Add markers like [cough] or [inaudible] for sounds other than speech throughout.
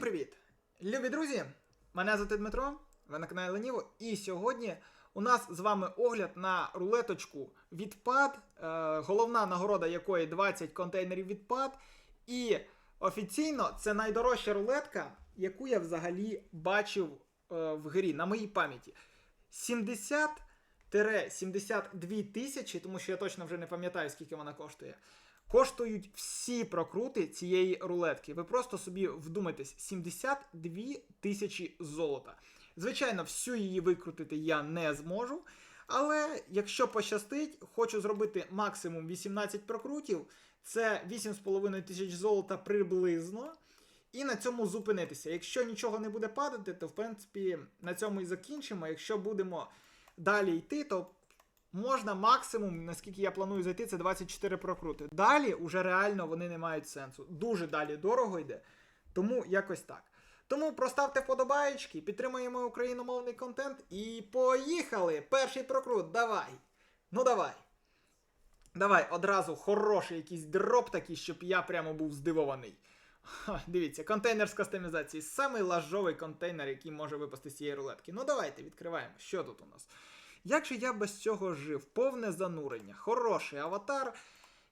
Всім привіт! Любі друзі! Мене звати Дмитро, ви на каналі Леніво, і сьогодні у нас з вами огляд на рулеточку відпад, е, головна нагорода якої 20 контейнерів відпад. І офіційно це найдорожча рулетка, яку я взагалі бачив е, в грі на моїй пам'яті. 70-72 тисячі, тому що я точно вже не пам'ятаю, скільки вона коштує. Коштують всі прокрути цієї рулетки. Ви просто собі вдумайтесь, 72 тисячі золота. Звичайно, всю її викрутити я не зможу. Але якщо пощастить, хочу зробити максимум 18 прокрутів. Це 8,5 тисяч золота приблизно. І на цьому зупинитися. Якщо нічого не буде падати, то в принципі на цьому і закінчимо. Якщо будемо далі йти, то можна максимум, наскільки я планую зайти, це 24 прокрути. Далі уже реально вони не мають сенсу. Дуже далі дорого йде. Тому якось так. Тому проставте вподобаєчки, підтримуємо україномовний контент і поїхали! Перший прокрут, давай! Ну давай! Давай одразу хороший якийсь дроп такий, щоб я прямо був здивований. Ха, дивіться, контейнер з кастомізації. Самий лажовий контейнер, який може випасти з цієї рулетки. Ну давайте відкриваємо. Що тут у нас? Як же я без цього жив? Повне занурення, хороший аватар,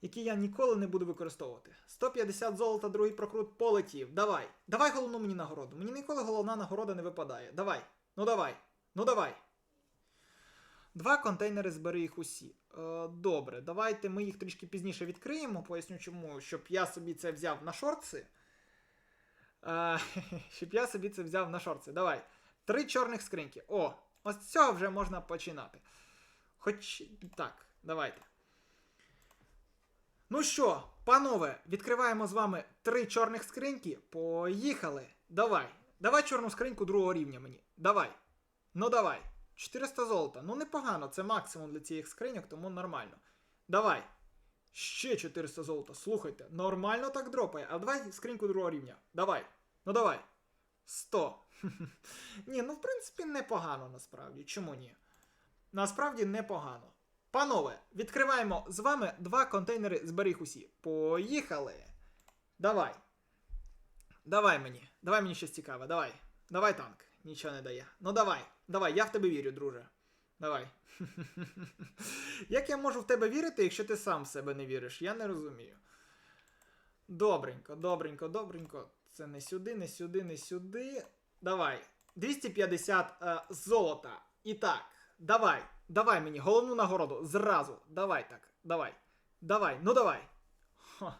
який я ніколи не буду використовувати. 150 золота, другий прокрут полетів. Давай. Давай головну мені нагороду. Мені ніколи головна нагорода не випадає. Давай. Ну давай. Ну давай. Два контейнери збери їх усі. Е, добре, давайте ми їх трішки пізніше відкриємо. Поясню чому, щоб я собі це взяв на шорти. Е, [laughs] щоб я собі це взяв на шорти. Давай. Три чорних скриньки. О, ось з цього вже можна починати. Хоч так, давайте. Ну що, панове, відкриваємо з вами три чорних скриньки. Поїхали. Давай. Давай чорну скриньку другого рівня мені. Давай. Ну давай. 400 золота. Ну непогано, це максимум для цих скриньок, тому нормально. Давай. Ще 400 золота. Слухайте, нормально так дропає. А давай скриньку другого рівня. Давай. Ну давай. 100. [laughs] Ні, ну в принципі непогано насправді. Чому ні? Насправді непогано. Панове, відкриваємо з вами два контейнери зберіг усі. Поїхали. Давай. Давай мені. Давай мені щось цікаве. Давай. Давай танк. Нічого не дає. Ну давай. Давай, я в тебе вірю, друже. Давай. [laughs] Як я можу в тебе вірити, якщо ти сам в себе не віриш? Я не розумію. Добренько, добренько, добренько. Це не сюди, не сюди, не сюди. Давай. 250 е, золота. І так, давай. Давай мені головну нагороду. Зразу. Давай так. Давай. Давай, ну давай. Ха.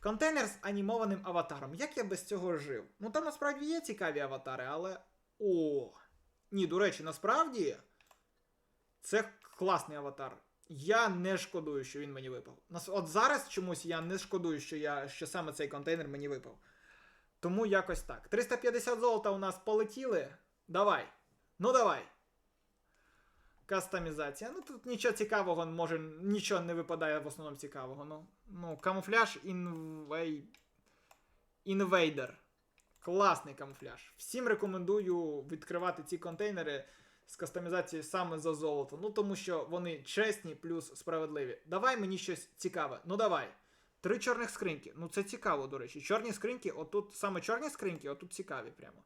Контейнер з анімованим аватаром. Як я без цього жив? Ну там насправді є цікаві аватари, але. О! Ні, до речі, насправді. Це класний аватар. Я не шкодую, що він мені випав. От зараз чомусь я не шкодую, що, я, що саме цей контейнер мені випав. Тому якось так. 350 золота у нас полетіли. Давай. Ну давай. Кастомізація. Ну тут нічого цікавого, може, нічого не випадає в основному цікавого. Ну, ну камуфляж інвей... інвейдер. Класний камуфляж. Всім рекомендую відкривати ці контейнери з кастомізацією саме за золото. Ну тому що вони чесні плюс справедливі. Давай мені щось цікаве. Ну давай. Три чорних скриньки. Ну це цікаво, до речі. Чорні скриньки, отут саме чорні скриньки, отут цікаві прямо.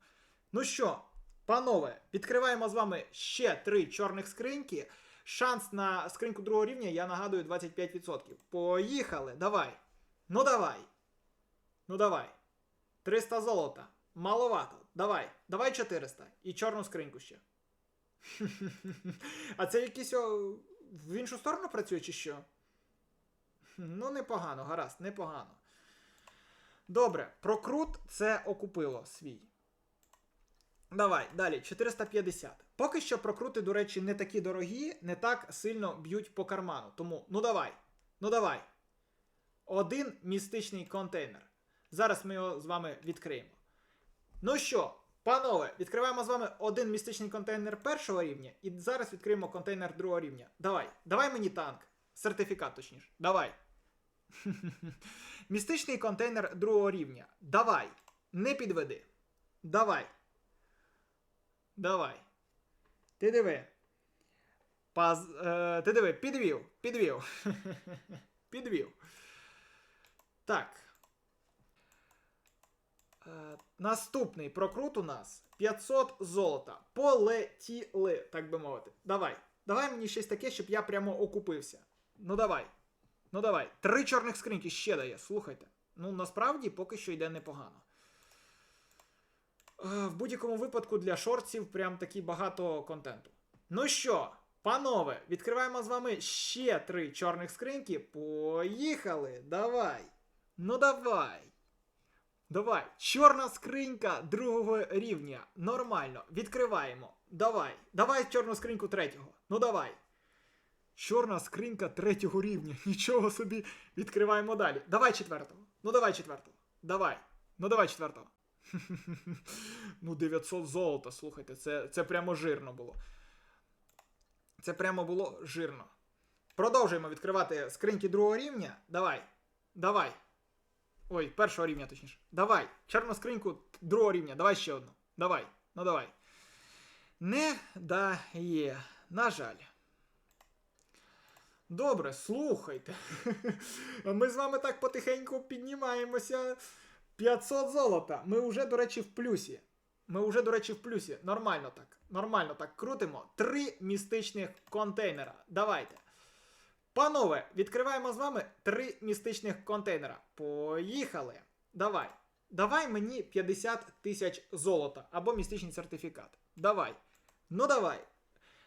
Ну що, панове, відкриваємо з вами ще три чорних скриньки. Шанс на скриньку другого рівня, я нагадую, 25%. Поїхали, давай. Ну давай. Ну давай. 300 золота. Маловато. Давай. Давай 400. І чорну скриньку ще. [laughs] А це якийсь в іншу сторону працює чи що? Ну, непогано, гаразд, непогано. Добре, прокрут це окупило свій. Давай, далі, 450. Поки що прокрути, до речі, не такі дорогі, не так сильно б'ють по карману. Тому, ну давай, ну давай. Один містичний контейнер. Зараз ми його з вами відкриємо. Ну що, панове, відкриваємо з вами один містичний контейнер першого рівня, і зараз відкриємо контейнер другого рівня. Давай, давай мені танк. Сертифікат, точніше. Давай. [laughs] Містичний контейнер другого рівня. Давай. Не підведи. Давай. Давай. Ти диви. Паз... Е, ти диви, підвів. Підвів. [laughs] підвів. Так. Е, наступний прокрут у нас 500 золота. Полетіли, так би мовити. Давай. Давай мені щось таке, щоб я прямо окупився. Ну давай. Ну давай. Три чорних скриньки ще дає, слухайте. Ну, насправді поки що йде непогано. Е, В будь-якому випадку для шортів прям таки багато контенту. Ну що, панове, відкриваємо з вами ще три чорних скриньки. Поїхали! Давай! Ну давай! Давай, чорна скринька другого рівня. Нормально. Відкриваємо. Давай. Давай чорну скриньку третього. Ну давай. Чорна скринька третього рівня. [laughs] Нічого собі. Відкриваємо далі. Давай четвертого. Ну давай четвертого. Давай. Ну давай четвертого. [laughs] Ну, 900 золота, слухайте, це, це прямо жирно було. Це прямо було жирно. Продовжуємо відкривати скриньки другого рівня. Давай. Давай. Ой, першого рівня, точніше. Давай. Чорну скриньку другого рівня. Давай ще одну. Давай. Ну давай. Не дає. На жаль. Добре, слухайте. [laughs] Ми з вами так потихеньку піднімаємося. 500 золота. Ми вже, до речі, в плюсі. Ми вже, до речі, в плюсі. Нормально так. Нормально так крутимо. Три містичних контейнера. Давайте. Панове, відкриваємо з вами три містичних контейнера. Поїхали. Давай. Давай мені 50 тисяч золота або містичний сертифікат. Давай. Ну давай.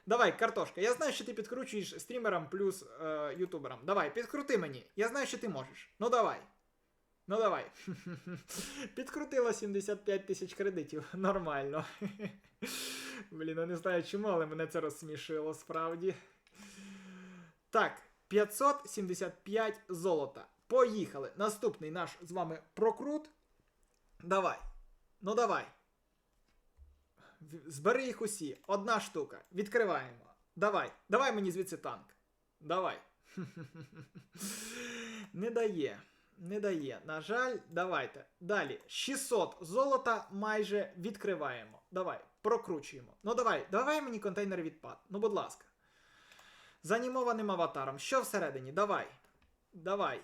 Давай, картошка. Я знаю, що ти підкручуєш стрімерам плюс е, ютуберам. Давай, підкрути мені. Я знаю, що ти можеш. Ну давай. Ну давай. [laughs] Підкрутила 75 тисяч кредитів. [laughs] Нормально. [laughs] Блін, я не знаю чому, але мене це розсмішило справді. Так, 575 золота. Поїхали. Наступний наш з вами прокрут. Давай. Ну давай. Збери їх усі. Одна штука. Відкриваємо. Давай. Давай мені звідси танк. Давай. [laughs] Не дає. Не дає. На жаль, давайте. Далі. 600 золота майже відкриваємо. Давай, прокручуємо. Ну давай, давай мені контейнер відпад. Ну, будь ласка. З анімованим аватаром. Що всередині? Давай. Давай.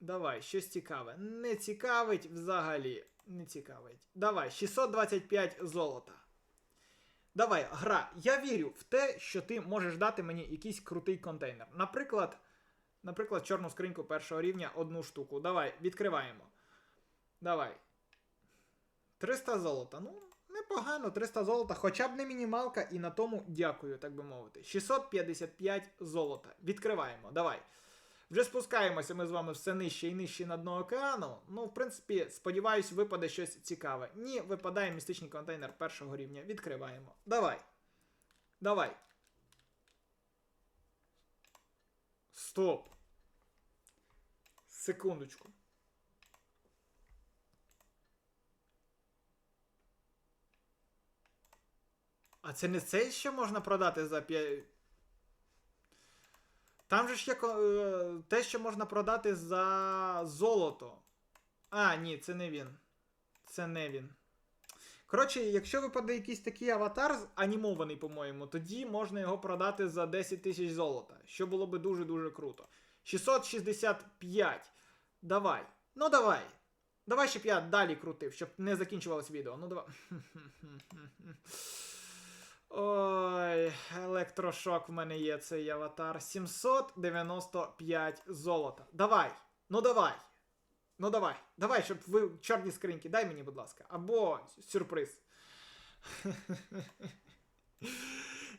Давай, щось цікаве. Не цікавить взагалі. Не цікавить. Давай, 625 золота. Давай, гра. Я вірю в те, що ти можеш дати мені якийсь крутий контейнер. Наприклад, наприклад, чорну скриньку першого рівня одну штуку. Давай, відкриваємо. Давай. 300 золота. Ну, непогано, 300 золота, хоча б не мінімалка, і на тому дякую, так би мовити. 655 золота. Відкриваємо. Давай. Вже спускаємося ми з вами все нижче і нижче на дно океану. Ну, в принципі, сподіваюсь, випаде щось цікаве. Ні, випадає містичний контейнер першого рівня. Відкриваємо. Давай. Давай. Стоп. Секундочку. А це не цей, що можна продати за 5. Там же ж є е, те, що можна продати за золото. А, ні, це не він. Це не він. Коротше, якщо випаде якийсь такий аватар анімований, по-моєму, тоді можна його продати за 10 тисяч золота, що було би дуже-дуже круто. 665. Давай. Ну давай. Давай, щоб я далі крутив, щоб не закінчувалось відео. Ну давай. [laughs] Ой, електрошок в мене є цей аватар. 795 золота. Давай. Ну давай. Ну давай. Давай, щоб ви чорні скриньки. Дай мені, будь ласка. Або сюрприз. [laughs]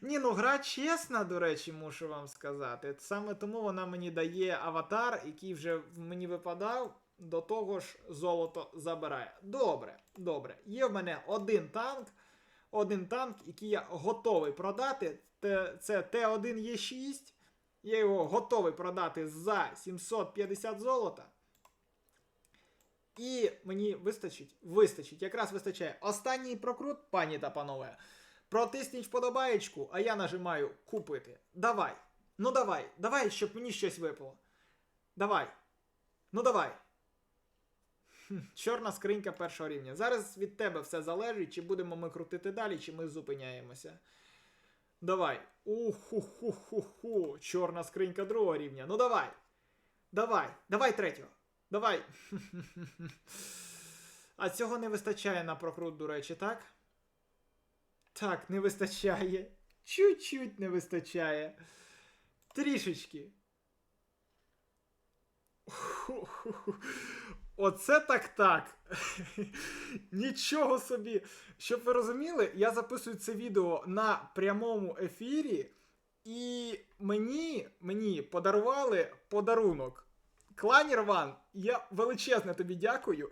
Ні, ну гра чесна, до речі, мушу вам сказати. Саме тому вона мені дає аватар, який вже мені випадав. До того ж, золото забирає. Добре, добре. Є в мене один танк. Один танк, який я готовий продати. Це Т1Е6. Я його готовий продати за 750 золота. І мені вистачить, вистачить, якраз вистачає. Останній прокрут, пані та панове. Протисніть вподобаєчку, а я нажимаю купити. Давай. Ну давай, давай, щоб мені щось випало. Давай. Ну давай. Чорна скринька першого рівня. Зараз від тебе все залежить, чи будемо ми крутити далі, чи ми зупиняємося. Давай. Уху-ху-ху-ху. Чорна скринька другого рівня. Ну давай. Давай. Давай третього. Давай. [laughs] А цього не вистачає на прокрут, до речі, так? Так, не вистачає. Чуть-чуть не вистачає. Трішечки. Ху-ху-ху. Оце так так. [laughs] Нічого собі. Щоб ви розуміли, я записую це відео на прямому ефірі, і мені, мені подарували подарунок. Кланір Ван, я величезне тобі дякую.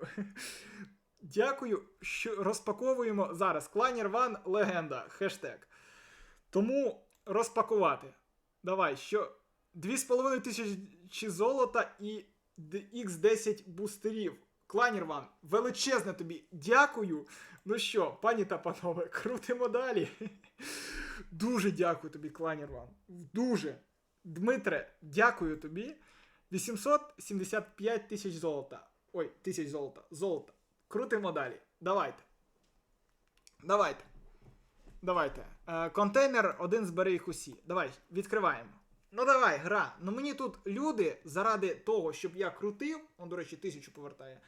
[laughs] Дякую, що розпаковуємо зараз. Кланір Ван легенда. Хештег. Тому розпакувати. Давай, що 2,5 тисячі золота і X10 бустерів. Кланір Ван, величезне тобі дякую. Ну що, пані та панове, крутимо далі. Дуже дякую тобі, Кланір Ван. Дуже. Дмитре, дякую тобі. 875 тисяч золота. Ой, тисяч золота. Золота. Крутимо далі. Давайте. Давайте. Давайте. Е, контейнер один збери їх усі. Давай, відкриваємо. Ну давай, гра. Ну мені тут люди, заради того, щоб я крутив, он, до речі, тисячу повертає.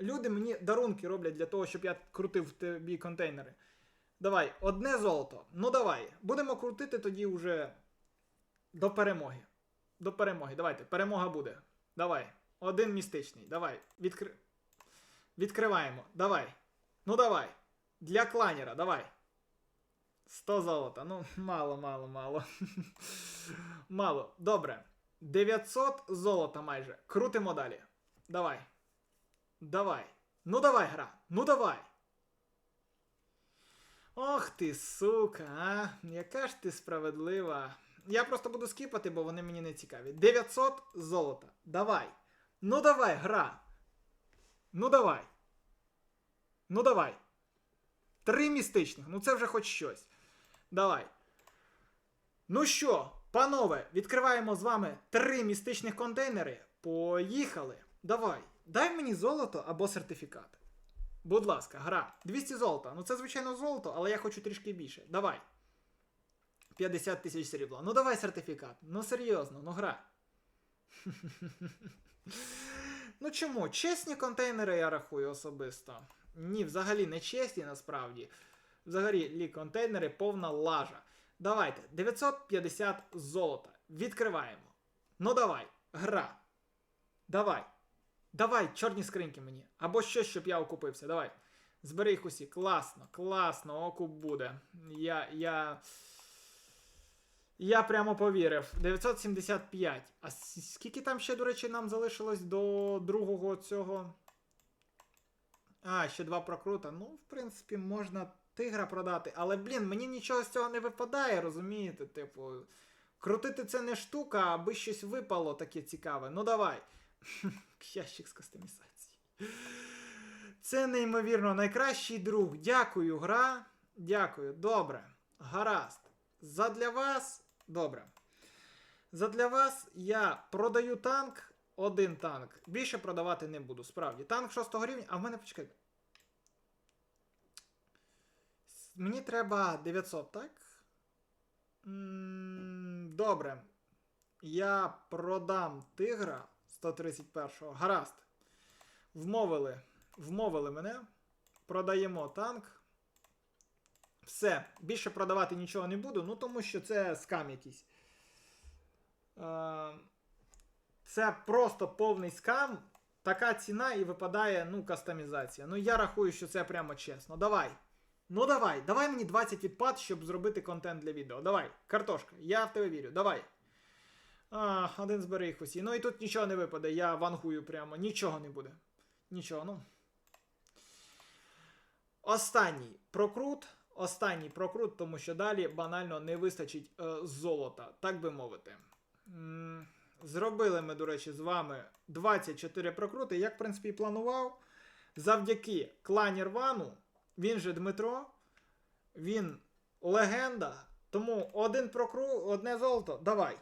Люди мені дарунки роблять для того, щоб я крутив тобі контейнери. Давай, одне золото. Ну давай. Будемо крутити тоді вже до перемоги. До перемоги. Давайте. Перемога буде. Давай. Один містичний. Давай. Відкри... Відкриваємо. Давай. Ну давай. Для кланера, давай. 100 золота. Ну, мало, мало, мало. [laughs] мало. Добре. 900 золота майже. Крутимо далі. Давай. Давай. Ну давай, гра. Ну давай. Ох ти, сука, а. Яка ж ти справедлива. Я просто буду скіпати, бо вони мені не цікаві. 900 золота. Давай. Ну давай, гра. Ну давай. Ну давай. Три містичних. Ну це вже хоч щось. Давай. Ну що, панове, відкриваємо з вами три містичних контейнери. Поїхали. Давай. Дай мені золото або сертифікат. Будь ласка, гра. 200 золота. Ну це, звичайно, золото, але я хочу трішки більше. Давай. 50 тисяч срібла. Ну давай сертифікат. Ну серйозно, ну гра. [laughs] ну чому? Чесні контейнери я рахую особисто. Ні, взагалі не чесні насправді. Взагалі, лі контейнери повна лажа. Давайте, 950 золота. Відкриваємо. Ну давай, гра. Давай. Давай, чорні скриньки мені. Або щось, щоб я окупився. Давай. Збери їх усі. Класно, класно, окуп буде. Я. я... Я прямо повірив. 975. А скільки там ще, до речі, нам залишилось до другого цього. А, ще два прокрута. Ну, в принципі, можна тигра продати. Але, блін, мені нічого з цього не випадає, розумієте? Типу, крутити це не штука, аби щось випало таке цікаве. Ну давай. [laughs] Ящик з кастомізації. Це неймовірно найкращий друг. Дякую, гра. Дякую. Добре. Гаразд. Задля вас. Добре. Задля вас я продаю танк. Один танк. Більше продавати не буду. Справді. Танк 6 рівня. А в мене почекайте. Мені треба 900, так? Добре. Я продам тигра 131-го. Гаразд. Вмовили. Вмовили мене. Продаємо танк. Все. Більше продавати нічого не буду, ну тому що це скам якийсь. Е, Це просто повний скам. Така ціна і випадає, ну, кастомізація. Ну, я рахую, що це прямо чесно. Давай. Ну давай, давай мені 20 відпад, щоб зробити контент для відео. Давай, картошка, я в тебе вірю. Давай. А, один збери їх усі. Ну і тут нічого не випаде, я вангую прямо. Нічого не буде. Нічого, ну. Останній прокрут. Останній прокрут, тому що далі банально не вистачить е, золота, так би мовити. М, Зробили ми, до речі, з вами 24 прокрути, як, в принципі, і планував. Завдяки клані Рвану, він же Дмитро, він легенда. Тому один прокру, одне золото. Давай.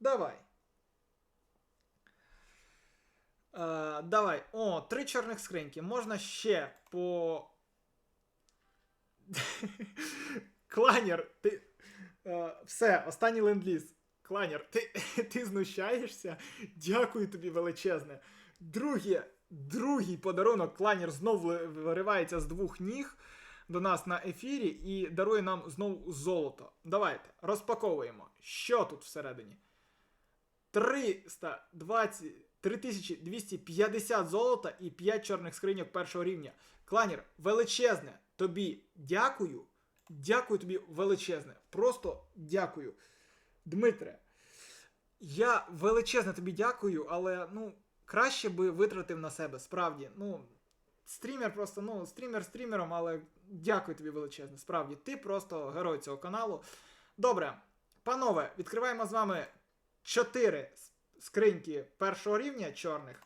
Давай. Е, давай. О, три чорних скриньки. Можна ще по. [laughs] Кланер, ти. Е, все, останній ленд-ліз. Кланер, ти, [laughs] ти знущаєшся? Дякую тобі величезне. Друге, другий подарунок. Кланер знову виривається з двох ніг до нас на ефірі і дарує нам знову золото. Давайте розпаковуємо. Що тут всередині? 320, 3250 золота і 5 чорних скриньок першого рівня. Кланер, величезне тобі дякую. Дякую тобі величезне. Просто дякую. Дмитре, я величезне тобі дякую, але ну, краще би витратив на себе, справді. Ну, стрімер просто, ну, стрімер стрімером, але дякую тобі величезне. Справді, ти просто герой цього каналу. Добре, панове, відкриваємо з вами 4 скриньки першого рівня чорних.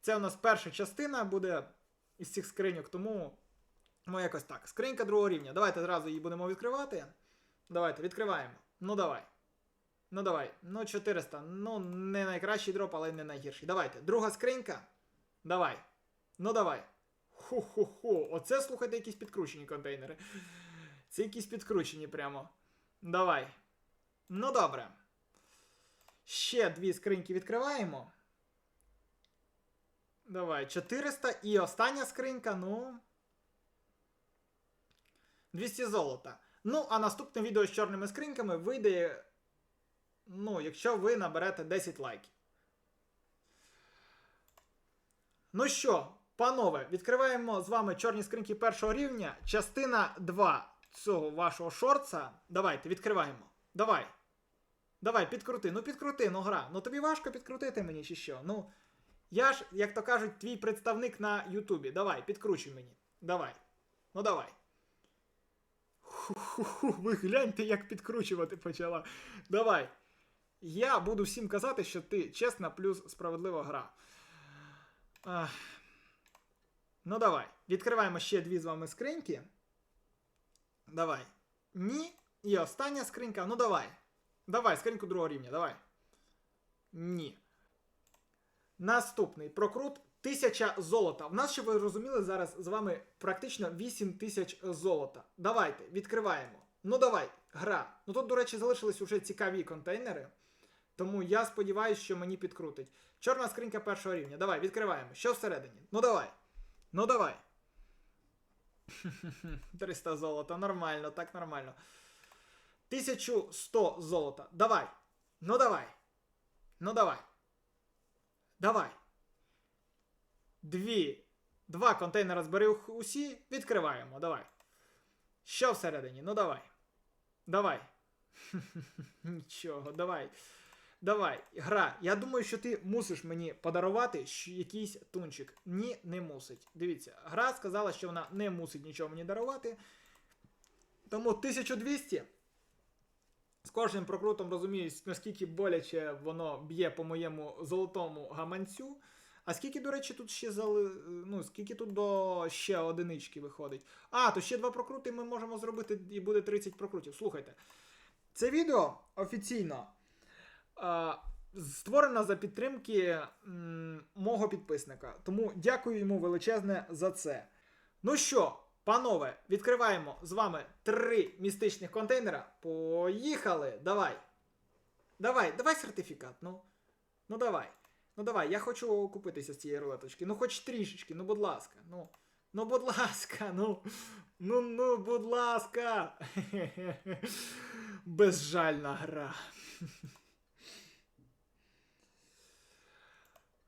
Це у нас перша частина буде із цих скриньок, тому ну якось так. Скринька другого рівня. Давайте зразу її будемо відкривати. Давайте, відкриваємо. Ну давай. Ну давай. Ну 400. Ну, не найкращий дроп, але не найгірший. Давайте. Друга скринька. Давай. Ну давай. Ху-ху-ху. Оце слухайте якісь підкручені контейнери. Це якісь підкручені прямо. Давай. Ну добре. Ще дві скриньки відкриваємо. Давай, 400. І остання скринька, ну. 200 золота. Ну, а наступне відео з чорними скриньками вийде. Ну, якщо ви наберете 10 лайків. Ну що, панове, відкриваємо з вами чорні скриньки першого рівня. Частина 2 цього вашого шорца. Давайте, відкриваємо. Давай. Давай, підкрути. Ну підкрути, ну гра. Ну тобі важко підкрутити мені чи що? Ну. Я ж, як то кажуть, твій представник на Ютубі. Давай, підкручуй мені. Давай. Ну давай. Ху-ху-ху, ви гляньте, як підкручувати почала. Давай. Я буду всім казати, що ти чесна плюс справедлива гра. Ах. Ну давай. Відкриваємо ще дві з вами скриньки. Давай. Ні. І остання скринька. Ну давай. Давай, скриньку другого рівня, давай. Ні. Наступний прокрут 1000 золота. В нас, щоб ви розуміли, зараз з вами практично 8000 золота. Давайте, відкриваємо. Ну давай, гра. Ну тут, до речі, залишились уже цікаві контейнери. Тому я сподіваюся, що мені підкрутить. Чорна скринька першого рівня. Давай, відкриваємо. Що всередині? Ну давай. Ну давай. [laughs] 300 золота. Нормально, так нормально. 1100 золота. Давай. Ну давай. Ну давай. Давай. Дві. Два контейнери збери усі. Відкриваємо. Давай. Що всередині? Ну давай. Давай. [laughs] Нічого, давай. Давай, гра. Я думаю, що ти мусиш мені подарувати якийсь тунчик. Ні, не мусить. Дивіться, гра сказала, що вона не мусить нічого мені дарувати. Тому 1200. З кожним прокрутом розумію, наскільки боляче воно б'є по моєму золотому гаманцю. А скільки, до речі, тут ще зали... ну, скільки тут до ще одинички виходить? А, то ще два прокрути ми можемо зробити і буде 30 прокрутів. Слухайте. Це відео офіційно а, створено за підтримки мого підписника. Тому дякую йому величезне за це. Ну що, панове, відкриваємо з вами три містичних контейнера. Поїхали! Давай. Давай, давай сертифікат. Ну, ну давай. Ну давай, я хочу купитися з цієї рулеточки. Ну хоч трішечки, ну будь ласка. Ну, ну будь ласка, ну. Ну, ну, будь ласка. [laughs] Безжальна гра. [laughs]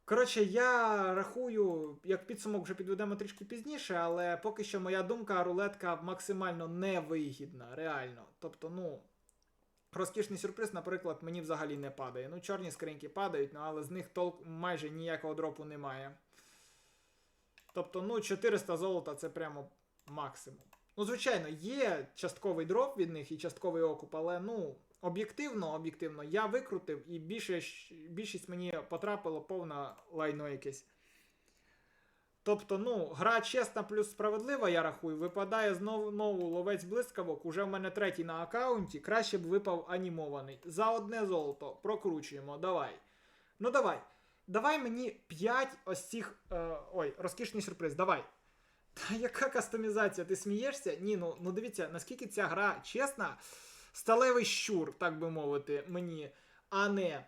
Коротше, я рахую, як підсумок вже підведемо трішки пізніше, але поки що моя думка, рулетка максимально невигідна, реально. Тобто, ну. Розкішний сюрприз, наприклад, мені взагалі не падає. Ну, чорні скриньки падають, ну, але з них толк майже ніякого дропу немає. Тобто, ну, 400 золота це прямо максимум. Ну, звичайно, є частковий дроп від них і частковий окуп, але ну, об'єктивно, об'єктивно, я викрутив і більше, більшість мені потрапило повне лайно якесь. Тобто, ну, гра чесна плюс справедлива, я рахую, випадає знову знову ловець блискавок. Уже в мене третій на аккаунті. Краще б випав анімований. За одне золото прокручуємо. Давай. Ну давай. Давай мені 5 ось цих. Е, ой, розкішний сюрприз. Давай. Та яка кастомізація? Ти смієшся? Ні, ну, ну дивіться, наскільки ця гра чесна. Сталевий щур, так би мовити, мені, а не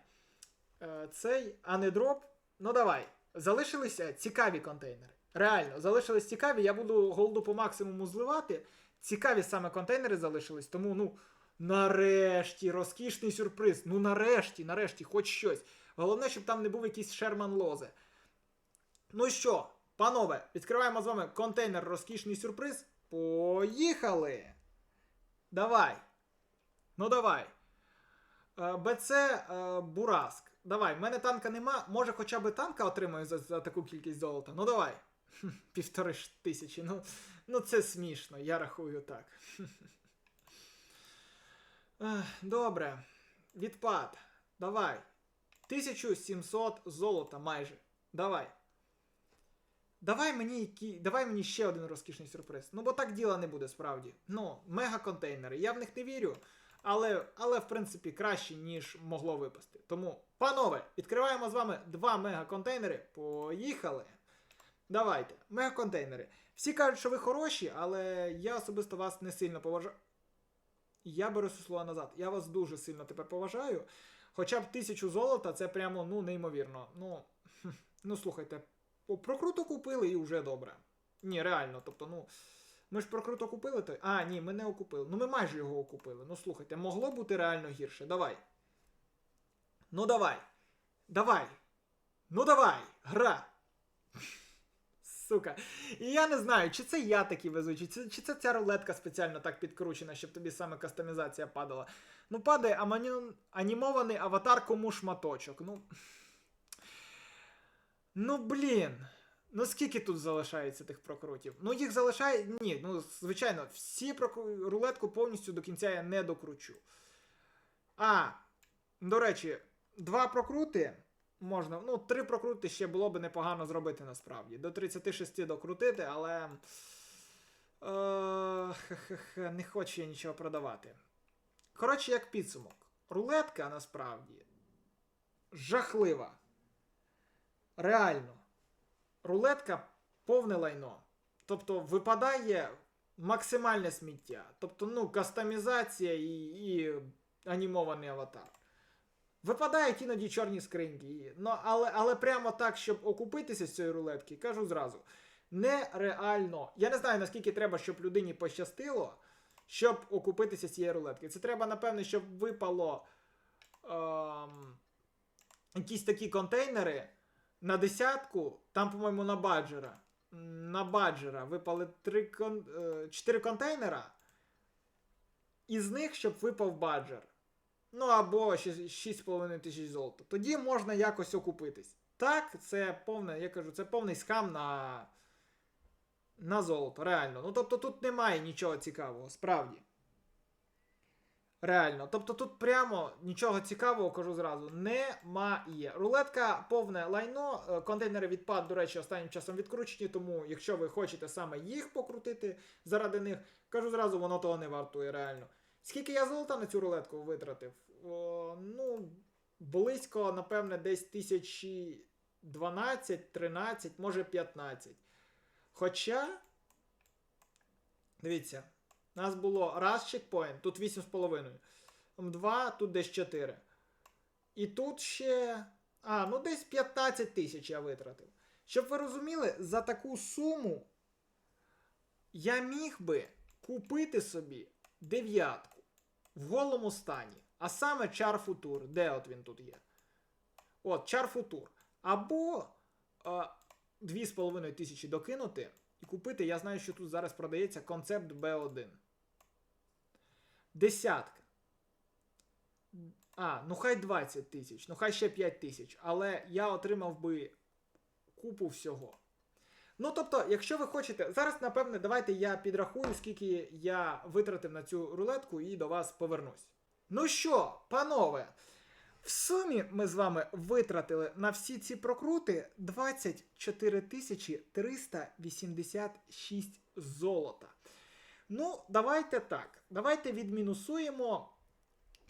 е, цей, а не дроп. Ну давай. залишилися цікаві контейнери. Реально, залишились цікаві. Я буду голду по максимуму зливати. Цікаві саме контейнери залишились, тому ну. Нарешті, розкішний сюрприз. Ну нарешті, нарешті, хоч щось. Головне, щоб там не був якийсь Шерман Лозе. Ну що, панове, відкриваємо з вами контейнер розкішний сюрприз. Поїхали! Давай. Ну давай. Е, БЦ е, Бураск. Давай, в мене танка нема. Може, хоча б танка отримаю за, за таку кількість золота. Ну давай. [laughs] Півтори тисячі. Ну, ну це смішно, я рахую так. [laughs] Добре. Відпад. Давай. 1700 золота майже. Давай. Давай мені які... Давай мені ще один розкішний сюрприз. Ну, бо так діла не буде справді. Ну, мега-контейнери. Я в них не вірю, але, але в принципі краще, ніж могло випасти. Тому, панове, відкриваємо з вами два мега-контейнери. Поїхали. Давайте. Мега-контейнери. Всі кажуть, що ви хороші, але я особисто вас не сильно поважаю. Я беру слово назад. Я вас дуже сильно тепер поважаю. Хоча б тисячу золота це прямо ну, неймовірно. Ну, [laughs] ну слухайте, прокруто купили і вже добре. Ні, реально, тобто, ну. Ми ж прокруто купили той. А, ні, ми не окупили. Ну ми майже його окупили. Ну слухайте, могло бути реально гірше. Давай. Ну давай. Давай. Ну давай. Гра. Сука. І я не знаю, чи це я такий везучий, чи, чи це ця рулетка спеціально так підкручена, щоб тобі саме кастомізація падала. Ну, падає амані... анімований аватар кому шматочок. Ну. Ну, блін. Ну скільки тут залишається тих прокрутів? Ну, їх залишає. Ні, ну, звичайно, всі прокру... рулетку повністю до кінця я не докручу. А, до речі, два прокрути можна. Ну, три прокрути ще було би непогано зробити насправді. До 36 докрутити, але. Е, не хочу я нічого продавати. Коротше, як підсумок. Рулетка насправді жахлива. Реально. Рулетка повне лайно. Тобто випадає максимальне сміття. Тобто, ну, кастомізація і, і анімований аватар. Випадають іноді чорні скриньки. Ну, але, але прямо так, щоб окупитися з цієї рулетки, кажу зразу. Нереально. Я не знаю, наскільки треба, щоб людині пощастило, щоб окупитися з цієї рулетки. Це треба, напевне, щоб випало ем, якісь такі контейнери на десятку, там, по-моєму, на баджера. На баджера випали 3 кон... 4 контейнера. Із них, щоб випав баджер. Ну або ще 6,5 тисяч золота. Тоді можна якось окупитись. Так, це повне, я кажу, це повний скам на, на золото, реально. Ну тобто тут немає нічого цікавого, справді. Реально. Тобто тут прямо нічого цікавого, кажу зразу, немає. Рулетка повне лайно. е, Контейнери відпад, до речі, останнім часом відкручені, тому якщо ви хочете саме їх покрутити заради них, кажу зразу, воно того не вартує, реально. Скільки я золота на цю рулетку витратив? О, ну, близько, напевне, десь тисячі 12, 13, може 15. Хоча, дивіться, у нас було раз чекпоінт, тут 8,5. Два, тут десь 4. І тут ще. А, ну десь 15 тисяч я витратив. Щоб ви розуміли, за таку суму я міг би купити собі дев'ятку в голому стані. А саме Чар Футур. Де от він тут є? От, Чар Футур. Або е, 2,5 тисячі докинути і купити. Я знаю, що тут зараз продається концепт B1. Десятка. А, ну хай 20 тисяч, ну хай ще 5 тисяч. Але я отримав би купу всього. Ну, тобто, якщо ви хочете, зараз, напевне, давайте я підрахую, скільки я витратив на цю рулетку і до вас повернусь. Ну що, панове, в сумі ми з вами витратили на всі ці прокрути 24 тисячі 386 золота. Ну, давайте так. Давайте відмінусуємо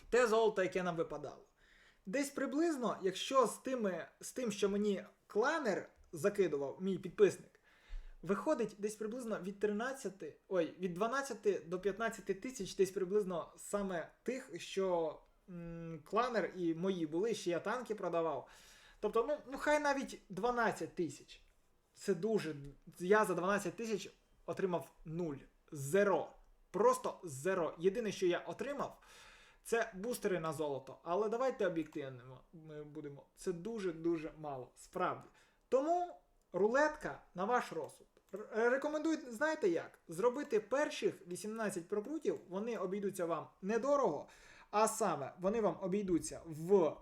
те золото, яке нам випадало. Десь приблизно, якщо з, тими, з тим, що мені кланер закидував, мій підписник, виходить десь приблизно від 13, ой, від 12 до 15 тисяч, десь приблизно саме тих, що м, кланер і мої були, ще я танки продавав. Тобто, ну, ну хай навіть 12 тисяч. Це дуже. Я за 12 тисяч отримав 0. Зеро. Просто зеро. Єдине, що я отримав, це бустери на золото. Але давайте об'єктивними ми будемо. Це дуже-дуже мало. Справді. Тому рулетка на ваш розсуд. Р- Рекомендую, знаєте як? Зробити перших 18 прокрутів, вони обійдуться вам недорого, а саме вони вам обійдуться в.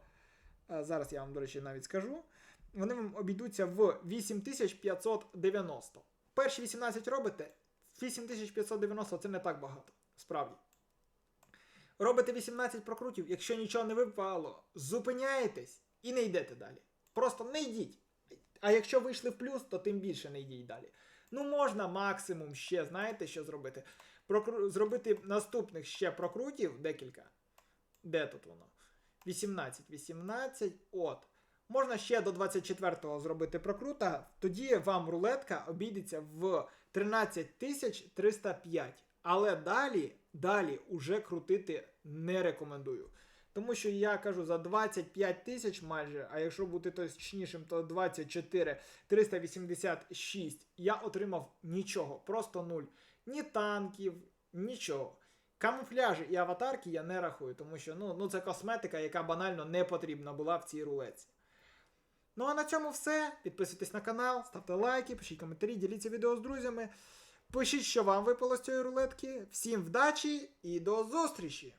е, Зараз я вам, до речі, навіть скажу. Вони вам обійдуться в 8590. Перші 18 робите, 8590 це не так багато, справді. Робите 18 прокрутів, якщо нічого не випало, зупиняєтесь і не йдете далі. Просто не йдіть. А якщо вийшли в плюс, то тим більше не йдіть далі. Ну, можна максимум ще, знаєте, що зробити? Прокру... Зробити наступних ще прокрутів декілька. Де тут воно? 18, 18, от. Можна ще до 24-го зробити прокрута, тоді вам рулетка обійдеться в 13 305. Але далі, далі уже крутити не рекомендую. Тому що я кажу за 25 тисяч майже, а якщо бути точнішим, то 24 386 я отримав нічого, просто нуль. Ні танків, нічого. Камуфляжі і аватарки я не рахую, тому що ну, ну це косметика, яка банально не потрібна була в цій рулеці. Ну а на цьому все. Підписуйтесь на канал, ставте лайки, пишіть коментарі, діліться відео з друзями. Пишіть, що вам випало з цієї рулетки. Всім вдачі і до зустрічі!